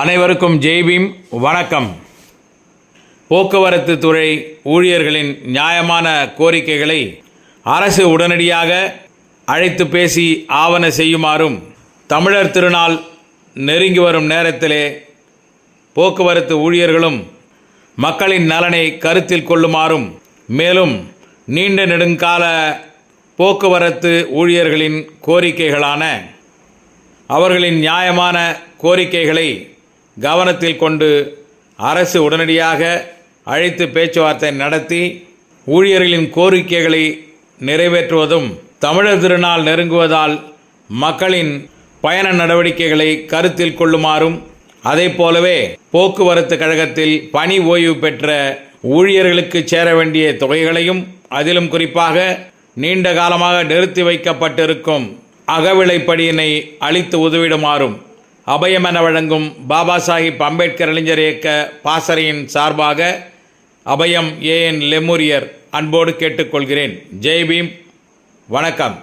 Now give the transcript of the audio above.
அனைவருக்கும் ஜெய்பீம் வணக்கம். போக்குவரத்து துறை ஊழியர்களின் நியாயமான கோரிக்கைகளை அரசு உடனடியாக அழைத்து பேசி ஆவண செய்யுமாறும் தமிழர் திருநாள் நெருங்கி வரும் நேரத்திலே போக்குவரத்து ஊழியர்களும் மக்களின் நலனை கருத்தில் கொள்ளுமாறும் மேலும் நீண்ட நெடுங்கால போக்குவரத்து ஊழியர்களின் கோரிக்கைகளான அவர்களின் நியாயமான கோரிக்கைகளை கவனத்தில் கொண்டு அரசு உடனடியாக அழைத்து பேச்சுவார்த்தை நடத்தி ஊழியர்களின் கோரிக்கைகளை நிறைவேற்றுவதும் தமிழர் திருநாள் நெருங்குவதால் மக்களின் பயண நடவடிக்கைகளை கருத்தில் கொள்ளுமாறும் அதே போலவே போக்குவரத்து கழகத்தில் பணி ஓய்வு பெற்ற ஊழியர்களுக்கு சேர வேண்டிய தொகைகளையும் அதிலும் குறிப்பாக நீண்ட காலமாக நிறுத்தி வைக்கப்பட்டிருக்கும் அகவிலைப்படியினை அளித்து உதவிடுமாறும் அபயம் என வழங்கும் பாபா சாஹிப் அம்பேத்கர் இளைஞர் இயக்க பாசறையின் சார்பாக அபயம் ஏஎன் லெமுரியர் அன்போடு கேட்டுக்கொள்கிறேன். ஜெய் பீம். வணக்கம்.